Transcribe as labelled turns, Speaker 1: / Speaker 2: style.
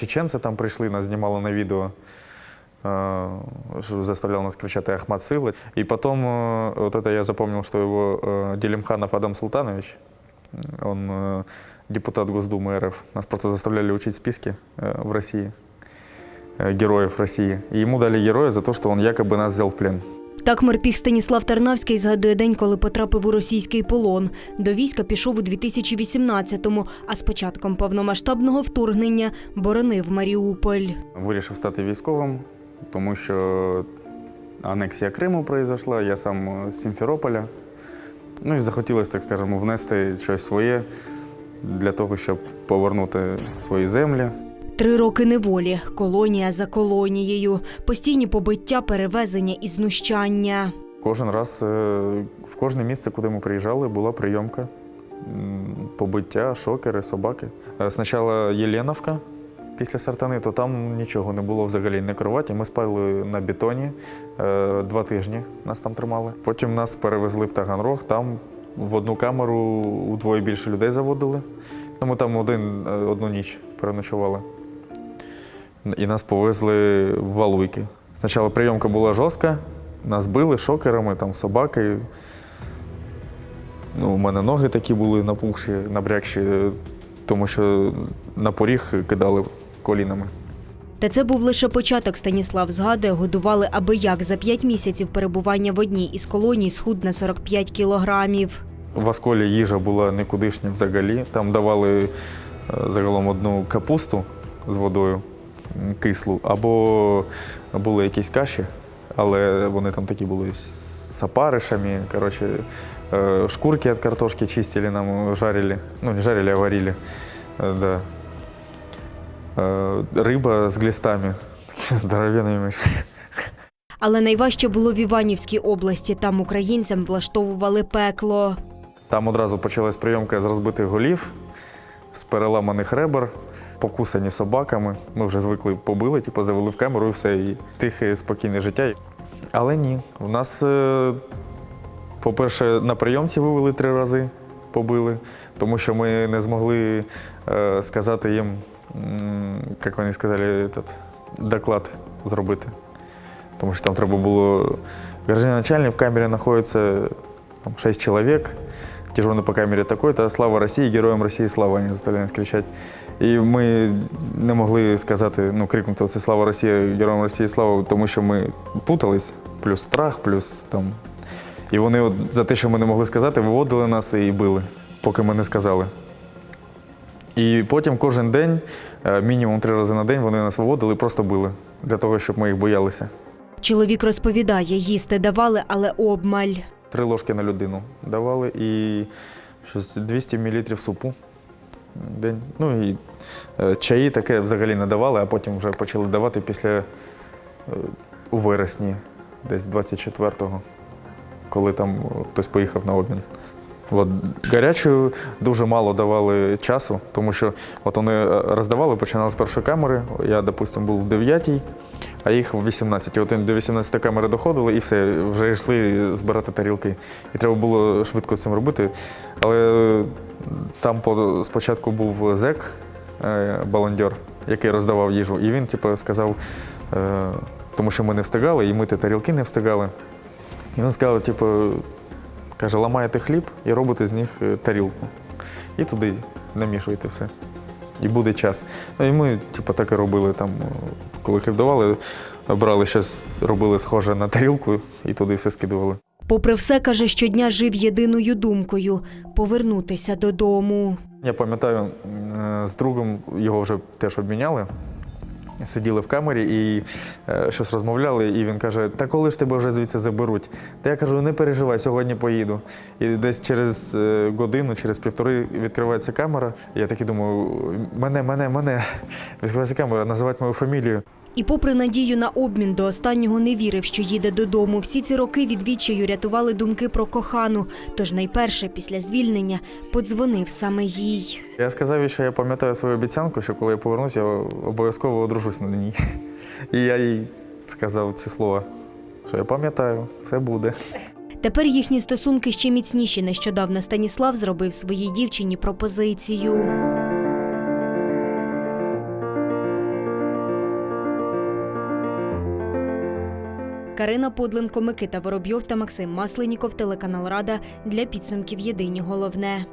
Speaker 1: Чеченці там прийшли, нас знімали на відео, е, що заставлял нас кричати Ахмат Сила. И потом, э, вот это я запомнил, что его э, Делимханов Адам Султанович, он э, депутат Госдумы РФ, нас просто заставляли учить списки э, в России, э, героев России. И ему дали героя за то, что он якобы нас взял в плен.
Speaker 2: Так морпіг Станіслав Тарнавський згадує день, коли потрапив у російський полон. До війська пішов у 2018-му, а з початком повномасштабного вторгнення боронив Маріуполь.
Speaker 1: Вирішив стати військовим, тому що анексія Криму произошла, я сам з Сімферополя. Ну і захотілося, так скажемо, внести щось своє для того, щоб повернути свої землі.
Speaker 2: Три роки неволі, колонія за колонією, постійні побиття, перевезення і знущання.
Speaker 1: Кожен раз е, в кожне місце, куди ми приїжджали, була прийомка. Побиття, шокери, собаки. Е, Спочатку Єленовка після сартани, то там нічого не було взагалі на кроваті. Ми спали на бетоні е, два тижні нас там тримали. Потім нас перевезли в Таганрог, там в одну камеру удвоє більше людей заводили. Ну, ми там один, одну ніч переночували. І нас повезли в Валуйки. Спочатку прийомка була жорстка, нас били шокерами, там собаки. Ну, у мене ноги такі були напухші, набрякші, тому що на поріг кидали колінами.
Speaker 2: Та це був лише початок. Станіслав згадує, годували аби як за п'ять місяців перебування в одній із колоній схуд на 45 кілограмів.
Speaker 1: В Осколі їжа була никудишня взагалі. Там давали е, загалом одну капусту з водою кислу, або були якісь каші, але вони там такі були з опаришами. Коротше, е, шкурки від картошки чистили, нам жарили. Ну, не жарили, а варили. Е, Да. Е, Риба з глістами, здоровенними.
Speaker 2: Але найважче було в Іванівській області. Там українцям влаштовували пекло.
Speaker 1: Там одразу почалась прийомка з розбитих голів, з переламаних ребер, покусані собаками. Ми вже звикли побили, типу, завели в камеру і все, і тихе, спокійне життя. Але ні, в нас, е, по-перше, на прийомці вивели три рази, побили, тому що ми не змогли е, сказати їм, як вони сказали, этот, доклад зробити. Тому що там треба було. Начальник в камері знаходиться там, 6 человек, дежурный по камері такой-то, слава Росії, героям Росії, слава, вони заставляли нас кричати. І ми не могли сказати, ну, крикнути це слава Росії, героям Росії, слава, тому що ми путались, плюс страх, плюс там. І вони от за те, що ми не могли сказати, виводили нас і били, поки ми не сказали. І потім кожен день, е, мінімум три рази на день, вони нас виводили і просто били, для того, щоб ми їх боялися.
Speaker 2: Чоловік розповідає, їсти давали, але обмаль.
Speaker 1: Три ложки на людину давали і щось 200 мл супу день. Ну і е, чаї таке взагалі не давали, а потім вже почали давати після е, у вересні, десь 24-го, коли там е, хтось поїхав на обмін. От, гарячою дуже мало давали часу, тому що от вони роздавали, починали з першої камери. Я, допустимо, був в 9-й, а їх в 18. От до 18 камери доходили і все, вже йшли збирати тарілки. І треба було швидко з цим робити. Але там по- спочатку був зек, е, баландьор, який роздавав їжу, і він типу, сказав, е, тому що ми не встигали, і мити тарілки не встигали. І він сказав, типу, каже, ламаєте хліб і робите з них е, тарілку. І туди намішуєте все. І буде час. Ну, і ми, типу, так і робили там, е, коли хлібдували, брали щось, робили схоже на тарілку і туди все скидували.
Speaker 2: Попри все, каже, щодня жив єдиною думкою повернутися додому.
Speaker 1: Я пам'ятаю, е, з другом його вже теж обміняли. Сиділи в камері і е, щось розмовляли, і він каже: Та коли ж тебе вже звідси заберуть? Та я кажу, не переживай, сьогодні поїду. І десь через е, годину, через півтори відкривається камера. Я такий думаю, мене, мене, мене. Відкривається камера, називати мою фамілію.
Speaker 2: І, попри надію на обмін, до останнього не вірив, що їде додому. Всі ці роки від відчаю рятували думки про кохану. Тож найперше після звільнення подзвонив саме їй.
Speaker 1: Я сказав їй, що я пам'ятаю свою обіцянку, що коли я повернусь, я обов'язково одружусь на ній. І я їй сказав ці слова, що я пам'ятаю, все буде.
Speaker 2: Тепер їхні стосунки ще міцніші. Нещодавно Станіслав зробив своїй дівчині пропозицію. Карина Подленко, Микита Воробйов та Максим Масленіков, телеканал Рада для підсумків Єдині головне.